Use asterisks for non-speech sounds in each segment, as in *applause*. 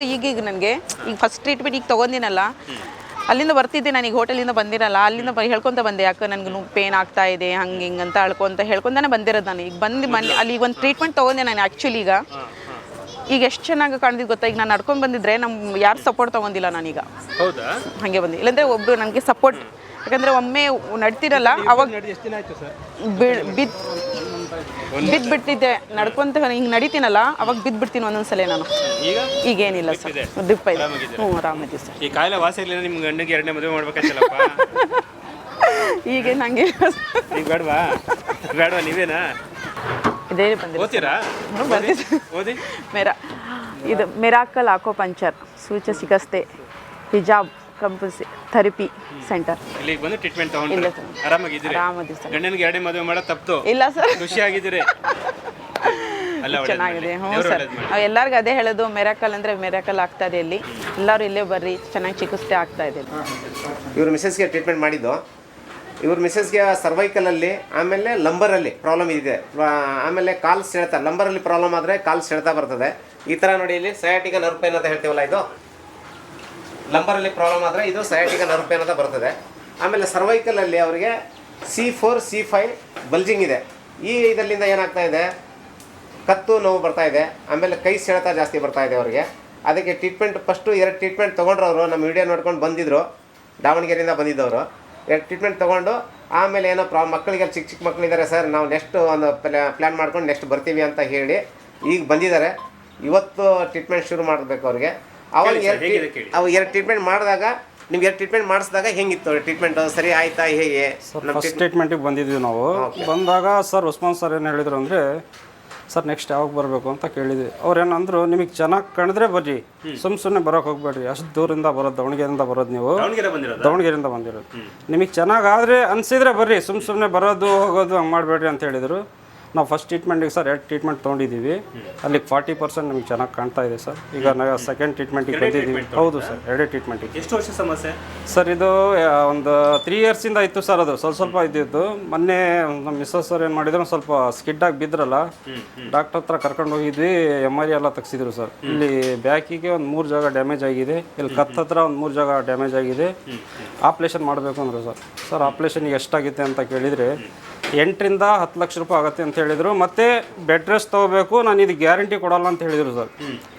ಈಗೀಗ ನನಗೆ ಈಗ ಫಸ್ಟ್ ಟ್ರೀಟ್ಮೆಂಟ್ ಈಗ ತೊಗೊಂಡಿನಲ್ಲ ಅಲ್ಲಿಂದ ಬರ್ತಿದ್ದೆ ನನಗೆ ಹೋಟೆಲಿಂದ ಬಂದಿರಲ್ಲ ಅಲ್ಲಿಂದ ಬ ಹೇಳ್ಕೊತ ಬಂದೆ ಯಾಕೆ ನನಗೆ ಪೇನ್ ಆಗ್ತಾ ಇದೆ ಹಂಗೆ ಹಿಂಗೆ ಅಂತ ಅಳ್ಕೊಂತ ಹೇಳ್ಕೊಂತಾನೆ ಬಂದಿರೋದು ನಾನು. ಈಗ ಬಂದು ಮನೆ ಅಲ್ಲಿ ಈಗ ಒಂದು ಟ್ರೀಟ್ಮೆಂಟ್ ತೊಗೊಂಡೆ ನಾನು ಆ್ಯಕ್ಚುಲಿ ಈಗ. ಈಗ ಎಷ್ಟು ಚೆನ್ನಾಗಿ ಕಾಣ್ದಿದ್ದು ಗೊತ್ತಾ? ಈಗ ನಾನು ನಡ್ಕೊಂಡು ಬಂದಿದ್ರೆ ನಮ್ಮ ಯಾರು ಸಪೋರ್ಟ್ ತೊಗೊಂಡಿಲ್ಲ ನಾನೀಗ. ಹೌದಾ? ಹಾಗೆ ಬಂದು. ಇಲ್ಲಾಂದರೆ ಒಬ್ಬರು ನನಗೆ ಸಪೋರ್ಟ್ ಯಾಕಂದರೆ ಒಮ್ಮೆ ನಡ್ತಿರಲ್ಲ ಅವಾಗ ಎಷ್ಟು ದಿನ ಆಯ್ತು ಸರ್? ಬೀಳ್ ಬಿದ್ದು ಬಿದ್ದು ಬಿಟ್ಟಿದ್ದೆ ನಡ್ಕೊಂತ ಹಿಂಗೆ ನಡಿತೀನಲ್ಲ ಅವಾಗ ಬಿದ್ದು ಬಿಡ್ತೀನಿ ಒಂದೊಂದ್ಸಲ ನಾನು. ಈಗ? ಏನಿಲ್ಲ ಸರ್. ದಿಪ್ಪ ಇದೆ ಹ್ಞೂ ಆರಾಮಿದ್ದೀವಿ ಸರ್. ಈ ಕಾಯಿಲೆ ವಾಸ ಇರಲಿಲ್ಲ ನಿಮ್ಮ ಗಂಡಗೆ ಎರಡನೇ ಮದುವೆ ಮಾಡ್ಬೇಕಂತಲ್ಲಪ್ಪ *laughs* ಈಗೇನು ಹಂಗೆ ಬೇಡವಾ? ಬೇಡವಾ ನೀವೇನಾ? ಇದೇ ಬಂದಿದೆ ಓದ್ತೀರಾ? ಬಂದಿದೆ. ಓದಿ? ಮೇರಾ ಇದು ಮೆರಾಕಲ್ ಆಕೋ ಪಂಚರ್ ಸೂಚ ಸಿಗಸ್ತೆ ಹಿಜಾಬ್. ಕಂಪಲ್ಸಿ ಥೆರಪಿ ಸೆಂಟರ್ ಇಲ್ಲಿಗೆ ಬಂದು ಟ್ರೀಟ್ಮೆಂಟ್ ಇಲ್ಲ ಸರ್. ಆರಾಮಾಗಿದ್ದೀರಿ ಆರಾಮದಿವಿ ಸರ್. ಗಂಡನಿಗೆ ಎರಡೇ ಮದುವೆ ಮಾಡೋ ತಪ್ಪು. ಇಲ್ಲ ಸರ್. ಖುಷಿಯಾಗಿದ್ದೀರಿ. ಅಲ್ಲ ಚೆನ್ನಾಗಿದೆ. ಹ್ಞೂ ಸರ್. ಎಲ್ಲರಿಗೂ ಅದೇ ಹೇಳೋದು ಮೆರಾಕಲ್ ಅಂದರೆ ಮೆರಾಕಲ್ ಆಗ್ತಾ ಇದೆ ಇಲ್ಲಿ. ಎಲ್ಲರೂ ಇಲ್ಲೇ ಬರ್ರಿ ಚೆನ್ನಾಗಿ ಚಿಕಿತ್ಸೆ ಆಗ್ತಾ ಇದೆ ಇವ್ರ ಮಿಸಸ್ಗೆ ಟ್ರೀಟ್ಮೆಂಟ್ ಮಾಡಿದ್ದು. ಇವ್ರ ಮಿಸಸ್ಗೆ ಸರ್ವೈಕಲಲ್ಲಿ ಆಮೇಲೆ ಲಂಬರಲ್ಲಿ ಪ್ರಾಬ್ಲಮ್ ಇದೆ. ಆ, ಆಮೇಲೆ ಕಾಲ್ ಸೆಳೆತ ಲಂಬರಲ್ಲಿ ಪ್ರಾಬ್ಲಮ್ ಆದರೆ ಕಾಲ್ ಸೆಳೆತ ಬರ್ತದೆ. ಈ ಥರ ನೋಡಿ ಇಲ್ಲಿ ಸಯಾಟಿಕ ನರ್ವ್ ಪೇನ್ ಅಂತ ಹೇಳ್ತೀವಲ್ಲ ಇದು? ಲಂಬರಲ್ಲಿ ಪ್ರಾಬ್ಲಮ್ ಆದರೆ ಇದು ಸಯಾಟಿಕ ನರ್ವ್ ಅಂತ ಬರ್ತದೆ. ಆಮೇಲೆ ಸರ್ವೈಕಲಲ್ಲಿ ಅವರಿಗೆ C four C five bulging ಇದೆ. ಈ ಇದರಿಂದ ಏನಾಗ್ತಾ ಇದೆ? ಕತ್ತು ನೋವು ಬರ್ತಾ ಇದೆ. ಆಮೇಲೆ ಕೈ ಸೆಳೆತ ಜಾಸ್ತಿ ಬರ್ತಾ ಇದೆ ಅವರಿಗೆ. ಅದಕ್ಕೆ ಟ್ರೀಟ್ಮೆಂಟ್ ಫಸ್ಟು ಎರಡು ಟ್ರೀಟ್ಮೆಂಟ್ ತೊಗೊಂಡ್ರು ಅವರು ನಮ್ಮ ವಿಡಿಯೋ ನೋಡ್ಕೊಂಡು ಬಂದಿದ್ದರು ದಾವಣಗೆರೆಯಿಂದ ಬಂದಿದ್ದವರು. ಎರಡು ಟ್ರೀಟ್ಮೆಂಟ್ ತೊಗೊಂಡು, ಆಮೇಲೆ ಏನೋ ಪ್ರಾ ಮಕ್ಕಳಿಗೆ ಚಿಕ್ಕ ಚಿಕ್ಕ ಮಕ್ಕಳಿದ್ದಾರೆ, ಸರ್, ನಾವು ನೆಕ್ಸ್ಟ್ ಒಂದು ಪ್ಲ್ಯಾನ್ ಮಾಡ್ಕೊಂಡು ನೆಕ್ಸ್ಟ್ ಬರ್ತೀವಿ ಅಂತ ಹೇಳಿ ಈಗ ಬಂದಿದ್ದಾರೆ. ಇವತ್ತು ಟ್ರೀಟ್ಮೆಂಟ್ ಶುರು ಮಾಡಬೇಕು ಅವ್ರಿಗೆ. ಅವಾಗ ಅವ ಎರಡು ಹೇಗಿದೆ ಕೇಳಿ. ಅವು ಎರಡು ಟ್ರೀಟ್ಮೆಂಟ್ ಮಾಡಿದಾಗ ನಿಮ್ಗೆ ಎರಡು ಟ್ರೀಟ್ಮೆಂಟ್ ಮಾಡಿಸಿದಾಗ ಹೆಂಗಿತ್ತು ಟ್ರೀಟ್ಮೆಂಟ್ ಸರಿ ಆಯ್ತಾ ಹೇಗೆ? ಫಸ್ಟ್ ಟ್ರೀಟ್ಮೆಂಟಿಗೆ ಬಂದಿದ್ವಿ ನಾವು. ಬಂದಾಗ ಸರ್ ಉಸ್ಮಾನ್ ಸರ್ ಏನು ಹೇಳಿದ್ರು ಅಂದರೆ ಸರ್ ನೆಕ್ಸ್ಟ್ ಯಾವಾಗ ಬರಬೇಕು ಅಂತ ಕೇಳಿದ್ವಿ. ಅವ್ರು ಏನಂದ್ರು ನಿಮಗೆ ಚೆನ್ನಾಗಿ ಕಾಣಿದ್ರೆ ಬರ್ರಿ. ಸುಮ್ ಸುಮ್ಮನೆ ಬರೋಕೆ ಹೋಗ್ಬೇಡ್ರಿ. ಅಷ್ಟು ದೂರಿಂದ ಬರೋದು ದಾವಣಗೆರೆಯಿಂದ ಬರೋದು ನೀವು. ದಾವಣಗೆರೆ ಬಂದಿರೋದು? ದಾವಣಗೆರೆಯಿಂದ ಬಂದಿರೋದು. ನಿಮಗೆ ಚೆನ್ನಾಗಾದರೆ ಅನಿಸಿದ್ರೆ ಬರ್ರಿ. ಸುಮ್ ಸುಮ್ಮನೆ ಬರೋದು ಹೋಗೋದು ಹಂಗೆ ಮಾಡಬೇಡ್ರಿ ಅಂತ ಹೇಳಿದರು. ನಾವು ಫಸ್ಟ್ ಟ್ರೀಟ್ಮೆಂಟಿಗೆ ಸರ್ ಎರಡು ಟ್ರೀಟ್ಮೆಂಟ್ ತೊಗೊಂಡಿದ್ದೀವಿ. ಅಲ್ಲಿ ಫಾರ್ಟಿ ಪರ್ಸೆಂಟ್ ನಮಗೆ ಚೆನ್ನಾಗಿ ಕಾಣ್ತಾ ಇದೆ ಸರ್ ಈಗ ನಾವು ಸೆಕೆಂಡ್ ಟ್ರೀಟ್ಮೆಂಟಿಗೆ ಬಂದಿದ್ದೀವಿ. ಹೌದು ಸರ್ ಎರಡೇ ಟ್ರೀಟ್ಮೆಂಟಿಗೆ ಎಷ್ಟು ವರ್ಷ ಸಮಸ್ಯೆ? ಸರ್ ಇದು ಒಂದು ತ್ರೀ ಇಯರ್ಸಿಂದ ಇತ್ತು ಸರ್ ಅದು. ಸ್ವಲ್ಪ ಸ್ವಲ್ಪ ಇದ್ದಿದ್ದು. ಮೊನ್ನೆ ನಮ್ಮ ಮಿಸ್ಸಸ್ ಸರ್ ಏನು ಮಾಡಿದ್ರು ಸ್ವಲ್ಪ ಸ್ಕಿಡ್ಡಾಗಿ ಬಿದ್ರಲ್ಲ ಡಾಕ್ಟರ್ ಹತ್ರ ಕರ್ಕೊಂಡು ಹೋಗಿದ್ವಿ ಎಂ ಆರ್ ಎಲ್ಲ ತೆಗ್ಸಿದ್ರು ಸರ್ ಇಲ್ಲಿ ಬ್ಯಾಕಿಗೆ ಒಂದು ಮೂರು ಜಾಗ ಡ್ಯಾಮೇಜ್ ಆಗಿದೆ. ಇಲ್ಲಿ ಕತ್ ಹತ್ರ ಒಂದು ಮೂರು ಜಾಗ ಡ್ಯಾಮೇಜ್ ಆಗಿದೆ. ಆಪ್ರೇಷನ್ ಮಾಡಬೇಕು ಅಂದರು ಸರ್ ಸರ್ ಆಪ್ರೇಷನ್ಗೆ ಎಷ್ಟಾಗುತ್ತೆ ಅಂತ ಕೇಳಿದರೆ ಎಂಟರಿಂದ ಹತ್ತು ಲಕ್ಷ ರೂಪಾಯಿ ಆಗುತ್ತೆ ಅಂತ ಹೇಳಿದರು. ಮತ್ತು ಬೆಡ್ ರೆಸ್ಟ್ ತೊಗೋಬೇಕು ನಾನು ಇದು ಗ್ಯಾರಂಟಿ ಕೊಡಲ್ಲ ಅಂತ ಹೇಳಿದರು ಸರ್.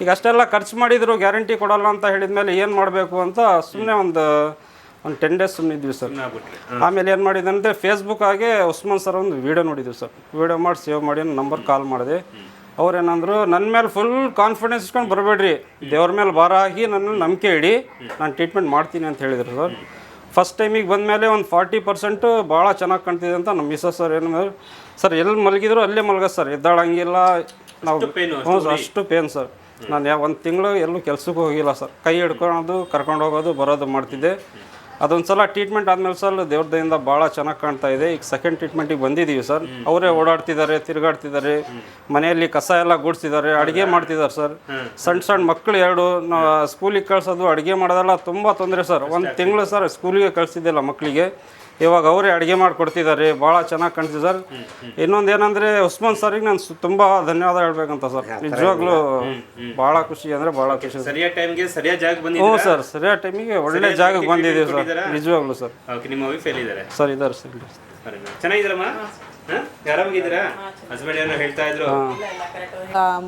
ಈಗ ಅಷ್ಟೆಲ್ಲ ಖರ್ಚು ಮಾಡಿದರು ಗ್ಯಾರಂಟಿ ಕೊಡಲ್ಲ ಅಂತ ಹೇಳಿದ ಮೇಲೆ ಏನು ಮಾಡಬೇಕು ಅಂತ ಸುಮ್ಮನೆ ಒಂದು ಒಂದು ಟೆನ್ ಡೇಸ್ ಸುಮ್ಮನೆ ಇದ್ವಿ ಸರ್. ಆಮೇಲೆ ಏನು ಮಾಡಿದಂತೆ ಫೇಸ್ಬುಕ್ ಆಗಿ ಉಸ್ಮಾನ್ ಸರ್ ಒಂದು ವೀಡಿಯೋ ನೋಡಿದ್ವಿ ಸರ್. ವೀಡಿಯೋ ಮಾಡಿ ಸೇವ್ ಮಾಡಿ ನಂಬರ್ ಕಾಲ್ ಮಾಡಿದೆ. ಅವ್ರೇನಂದ್ರು ನನ್ನ ಮೇಲೆ ಫುಲ್ ಕಾನ್ಫಿಡೆನ್ಸ್ ಇಟ್ಕೊಂಡು ಬರಬೇಡ್ರಿ. ದೇವ್ರ ಮೇಲೆ ಭಾರ ಆಗಿ ನನ್ನ ನಂಬಿಕೆ ಇಡಿ. ನಾನು ಟ್ರೀಟ್ಮೆಂಟ್ ಮಾಡ್ತೀನಿ ಅಂತ ಹೇಳಿದರು ಸರ್. ಫಸ್ಟ್ ಟೈಮಿಗೆ ಬಂದಮೇಲೆ ಒಂದು ಫಾರ್ಟಿ ಪರ್ಸೆಂಟು ಭಾಳ ಚೆನ್ನಾಗಿ ಕಾಣ್ತಿದೆ ಅಂತ ನಮ್ಮ ಮಿಸ್ಸಸ್ ಸರ್ ಏನು ಸರ್ ಎಲ್ಲಿ ಮಲಗಿದ್ರು ಅಲ್ಲೇ ಮಲಗ ಸರ್ ಎದ್ದಾಳಂಗಿಲ್ಲ. ನಾವು ಹ್ಞೂ ಸರ್ ಅಷ್ಟು ಪೇನ್ ಸರ್. ನಾನು ಯಾವ ಒಂದು ತಿಂಗಳು ಎಲ್ಲೂ ಕೆಲಸಕ್ಕೆ ಹೋಗಿಲ್ಲ ಸರ್. ಕೈ ಹಿಡ್ಕೊಳೋದು ಕರ್ಕೊಂಡು ಹೋಗೋದು ಬರೋದು ಮಾಡ್ತಿದ್ದೆ. ಅದೊಂದು ಸಲ ಟ್ರೀಟ್ಮೆಂಟ್ ಆದಮೇಲೆ ಸರ್ ದೇವ್ರ ದಯಿಂದ ಭಾಳ ಚೆನ್ನಾಗಿ ಕಾಣ್ತಾ ಇದೆ. ಈಗ ಸೆಕೆಂಡ್ ಟ್ರೀಟ್ಮೆಂಟಿಗೆ ಬಂದಿದ್ದೀವಿ ಸರ್ ಅವರೇ ಓಡಾಡ್ತಿದ್ದಾರೆ ತಿರುಗಾಡ್ತಿದ್ದಾರೆ. ಮನೆಯಲ್ಲಿ ಕಸ ಎಲ್ಲ ಗುಡಿಸಿದ್ದಾರೆ ಅಡುಗೆ ಮಾಡ್ತಿದ್ದಾರೆ ಸರ್ ಸಣ್ಣ ಸಣ್ಣ ಮಕ್ಕಳು ಎರಡು ಸ್ಕೂಲಿಗೆ ಕಳ್ಸೋದು ಅಡುಗೆ ಮಾಡೋದೆಲ್ಲ ತುಂಬ ತೊಂದರೆ ಸರ್ ಒಂದು ತಿಂಗಳು ಸರ್ ಸ್ಕೂಲಿಗೆ ಕಳಿಸಿದ್ದಿಲ್ಲ ಮಕ್ಕಳಿಗೆ ಇವಾಗ ಅವರೇ ಅಡುಗೆ ಮಾಡಿಕೊಡ್ತಿದ್ದಾರೆ ಭಾಳ ಚೆನ್ನಾಗಿ ಕಾಣ್ತಿದೆ ಸರ್. ಇನ್ನೊಂದು ಏನಂದರೆ ಉಸ್ಮಾನ್ ಸರ್ಗೆ ನಾನು ಸು- ತುಂಬ ಧನ್ಯವಾದ ಹೇಳ್ಬೇಕಂತ ಸರ್. ನಿಜವಾಗ್ಲೂ ಭಾಳ ಖುಷಿ ಅಂದರೆ ಭಾಳ ಖುಷಿ ಸರ್. ಸರಿಯಾದ ಟೈಮ್ಗೆ ಸರಿಯಾದ ಜಾಗ ಹ್ಞೂ ಬಂದಿದ್ದೀರಾ ಸರ್ ಸರಿಯಾದ ಟೈಮಿಗೆ ಒಳ್ಳೆ ಜಾಗಕ್ಕೆ ಬಂದಿದ್ದೀವಿ ಸರ್? ನಿಜವಾಗ್ಲೂ ಸರ್. ಓಕೆ ನಿಮ್ಮ ವೈಫ್ ಎಲ್ಲಿದ್ದಾರೆ ಸರ್ ಇದ್ದಾರೆ ಸರ್ ಚೆನ್ನಾಗಿದ್ದೀರಮ್ಮ?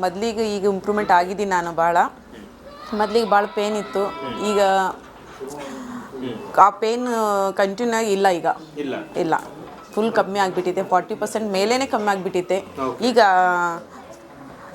ಮೊದಲಿಗೆ ಈಗ ಇಂಪ್ರೂವ್ಮೆಂಟ್ ಆಗಿದ್ದೀನಿ ನಾನು ಭಾಳ. ಮೊದ್ಲಿಗೆ ಭಾಳ ಪೇನ್ ಇತ್ತು. ಈಗ ಆ ಪೇನ್ ಕಂಟಿನ್ಯೂ ಆಗಿ ಇಲ್ಲ ಈಗ. ಇಲ್ಲ. ಇಲ್ಲ. ಫುಲ್ ಕಮ್ಮಿ ಆಗಿಬಿಟ್ಟಿದೆ. ಫಾರ್ಟಿ ಪರ್ಸೆಂಟ್ ಮೇಲೇ ಕಮ್ಮಿ ಆಗಿಬಿಟ್ಟಿದೆ. ಈಗ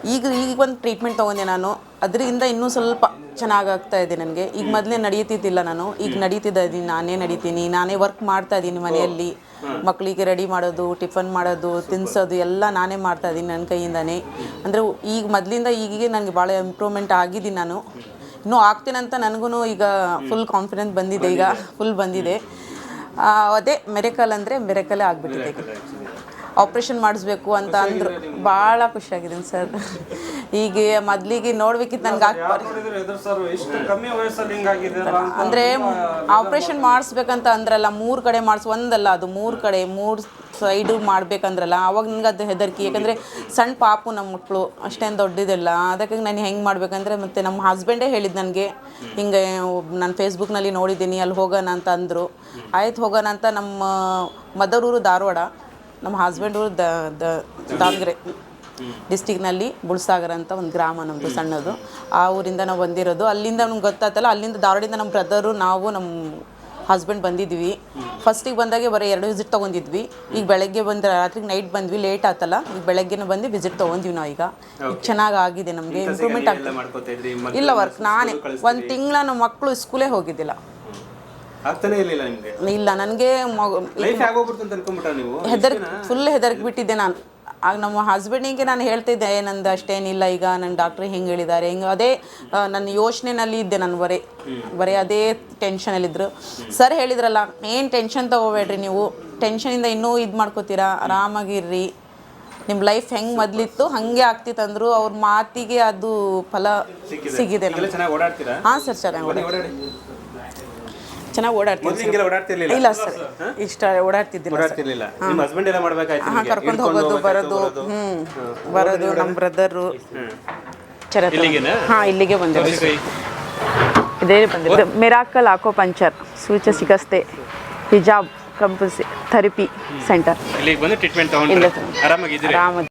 ಈಗ ಈಗ ಒಂದು ಟ್ರೀಟ್ಮೆಂಟ್ ತೊಗೊಂಡೆ ನಾನು. ಅದರಿಂದ ಇನ್ನೂ ಸ್ವಲ್ಪ ಚೆನ್ನಾಗಿ ಆಗ್ತಾ ಇದೆ ನನಗೆ. ಈಗ ಮೊದಲೇ ನಡೀತಿದ್ದಿಲ್ಲ ನಾನು. ಈಗ ನಡೀತಿದ್ದ ಇದ್ದೀನಿ. ನಾನೇ ನಡೀತೀನಿ. ನಾನೇ ವರ್ಕ್ ಮಾಡ್ತಾ ಇದ್ದೀನಿ ಮನೆಯಲ್ಲಿ. ಮಕ್ಕಳಿಗೆ ರೆಡಿ ಮಾಡೋದು ಟಿಫನ್ ಮಾಡೋದು ತಿನ್ಸೋದು ಎಲ್ಲ ನಾನೇ ಮಾಡ್ತಾ ಇದ್ದೀನಿ ನನ್ನ ಕೈಯಿಂದನೇ. ಅಂದರೆ ಈಗ ಮೊದಲಿಂದ ಈಗೀಗೆ ನನಗೆ ಭಾಳ ಇಂಪ್ರೂವ್ಮೆಂಟ್ ಆಗಿದ್ದೀನಿ ನಾನು. ಇನ್ನೂ ಆಗ್ತೀನಂತ ನನಗೂ ಈಗ ಫುಲ್ ಕಾನ್ಫಿಡೆನ್ಸ್ ಬಂದಿದೆ ಈಗ. ಫುಲ್ ಬಂದಿದೆ. ಅದೇ ಮೆರೆಕಲ್ ಅಂದರೆ ಮೆರೆಕಲ್ಲೇ ಆಗಿಬಿಟ್ಟಿದೆ ಈಗ. ಆಪ್ರೇಷನ್ ಮಾಡಿಸ್ಬೇಕು ಅಂತ ಅಂದರು. ಭಾಳ ಖುಷಿಯಾಗಿದ್ದೀನಿ ಸರ್. ಈಗ ಮೊದಲಿಗೆ ನೋಡ್ಬೇಕಿತ್ತು ನನಗೆ ಹಿಂಗಾಗಿದೆಯಲ್ಲ ಅಂದರೆ ಆಪ್ರೇಷನ್ ಮಾಡಿಸ್ಬೇಕಂತ ಅಂದ್ರಲ್ಲ ಮೂರು ಕಡೆ ಮಾಡಿಸ್ ಒಂದಲ್ಲ ಅದು ಮೂರು ಕಡೆ ಮೂರು ಸೈಡು ಮಾಡ್ಬೇಕಂದ್ರಲ್ಲ, ಅವಾಗ ನನಗೆ ಅದು ಹೆದರಿಕೆ. ಯಾಕಂದರೆ ಸಣ್ಣ ಪಾಪು ನಮ್ಮ ಮಕ್ಕಳು ಅಷ್ಟೇನು ದೊಡ್ಡದಿಲ್ಲ. ಅದಕ್ಕೆ ನಾನು ಹೆಂಗೆ ಮಾಡ್ಬೇಕಂದ್ರೆ ಮತ್ತು ನಮ್ಮ ಹಸ್ಬೆಂಡೇ ಹೇಳಿದ್ದು ನನಗೆ, ಹಿಂಗೆ ನಾನು ಫೇಸ್ಬುಕ್ನಲ್ಲಿ ನೋಡಿದ್ದೀನಿ, ಅಲ್ಲಿ ಹೋಗೋಣ ಅಂತ ಅಂದರು. ಆಯ್ತು, ಹೋಗೋಣ ಅಂತ ನಮ್ಮ ಮದರೂರು ಧಾರವಾಡ, ನಮ್ಮ ಹಸ್ಬೆಂಡ್ ಊರು ದ- ದಾವಣಗೆರೆ ಡಿಸ್ಟಿಕ್ನಲ್ಲಿ ಬುಳ್ಸಾಗರ ಅಂತ ಒಂದು ಗ್ರಾಮ ನಮ್ಮದು ಸಣ್ಣದು. ಆ ಊರಿಂದ ನಾವು ಬಂದಿರೋದು. ಅಲ್ಲಿಂದ ನಮ್ಗೆ ಗೊತ್ತಾಯ್ತಲ್ಲ, ಅಲ್ಲಿಂದ ಧಾರವಾಡಿಂದ ನಮ್ಮ ಬ್ರದರು ನಾವು ನಮ್ಮ ಹಸ್ಬೆಂಡ್ ಬಂದಿದ್ವಿ. ಫಸ್ಟಿಗೆ ಬಂದಾಗೆ ಬರೀ ಎರಡು ವಿಸಿಟ್ ತೊಗೊಂಡಿದ್ವಿ. ಈಗ ಬೆಳಗ್ಗೆ ಬಂದ್ರೆ ರಾತ್ರಿಗೆ ನೈಟ್ ಬಂದ್ವಿ ಲೇಟ್ ಆತಲ್ಲ. ಈಗ ಬೆಳಗ್ಗೆನೂ ಬಂದು ವಿಸಿಟ್ ತೊಗೊಂಡಿವಿ ನಾವು ಈಗ. ಈಗ ಚೆನ್ನಾಗಿ ಆಗಿದೆ ನಮಗೆ ಇಂಪ್ರೂವ್ಮೆಂಟ್ ಆಗ್ತದೆ. ಇಲ್ಲ ವರ್ಕ್ ನಾನೇ ಒಂದು ತಿಂಗಳ ನಮ್ಮ ಮಕ್ಕಳು ಸ್ಕೂಲೇ ಹೋಗಿದ್ದಿಲ್ಲ. ಇಲ್ಲ ನನಗೆ ಹೆದರ್ಕ್ ಫುಲ್ ಹೆದರ್ಕ್ ಬಿಟ್ಟಿದ್ದೆ ನಾನು. ಆಗ ನಮ್ಮ ಹಸ್ಬೆಂಡಿಗೆ ನಾನು ಹೇಳ್ತಿದ್ದೆ ನಂದು ಅಷ್ಟೇನಿಲ್ಲ ಈಗ ನನ್ನ ಡಾಕ್ಟ್ರ್ ಹಿಂಗೆ ಹೇಳಿದ್ದಾರೆ. ಹಿಂಗೆ ಅದೇ ನನ್ನ ಯೋಚನೆಯಲ್ಲಿ ಇದ್ದೆ ನಾನು ಬರೀ ಬರೀ ಅದೇ ಟೆನ್ಷನಲ್ಲಿದ್ದರು ಸರ್ ಹೇಳಿದ್ರಲ್ಲ ಏನು ಟೆನ್ಷನ್ ತೊಗೋಬೇಡ್ರಿ ನೀವು? ಟೆನ್ಷನಿಂದ ಇನ್ನೂ ಇದು ಮಾಡ್ಕೋತೀರಾ? ಆರಾಮಾಗಿರ್ರಿ. ನಿಮ್ಮ ಲೈಫ್ ಹೆಂಗೆ ಮೊದಲಿತ್ತು ಹಾಗೆ ಆಗ್ತಿತ್ತಂದ್ರು ಅವ್ರ ಮಾತಿಗೆ ಅದು ಫಲ ಸಿಗಿದೆ ಹಾಂ ಸರ್ ಚೆನ್ನಾಗಿ ಓಡಾಡಿ. ಚೆನ್ನಾಗಿ ಓಡಾಡ್ತಿರ್ಲಿಲ್ಲ. ಇಲ್ಲ ಸರ್ ಇಷ್ಟ ಓಡಾಡ್ತಿದ್ದಿಲ್ಲ ನಿಮ್ಮ ಹಸ್ಬೆಂಡ್ ಎಲ್ಲ ಮಾಡ್ಬೇಕಾಯ್ತು ಹಾಂ ಕರ್ಕೊಂಡು ಹೋಗೋದು ಬರೋದು ಹ್ಞೂ ಬರೋದು ನಮ್ಮ ಬ್ರದರು ಚರತ? ಹಾಂ ಇಲ್ಲಿಗೆ ಬಂದಿರೋದು. ಇದೇ ಬಂದಿರೋದು ಮಿರಾಕಲ್ ಆಕೋ ಪಂಚರ್ ಸೂಚ ಸಿಗಸ್ತೆ. ಹಿಜಾಬ್ ಕಂಪಲ್ಸಿ ಥೆರಪಿ ಸೆಂಟರ್ ಇಲ್ಲಿಗೆ ಬಂದು ಟ್ರೀಟ್ಮೆಂಟ್ ಇಲ್ಲ ತಗೊಂಡ್ರೆ. ಸರ್. ಆರಾಮಾಗಿದ್ದೀರಿ ಆರಾಮದಿ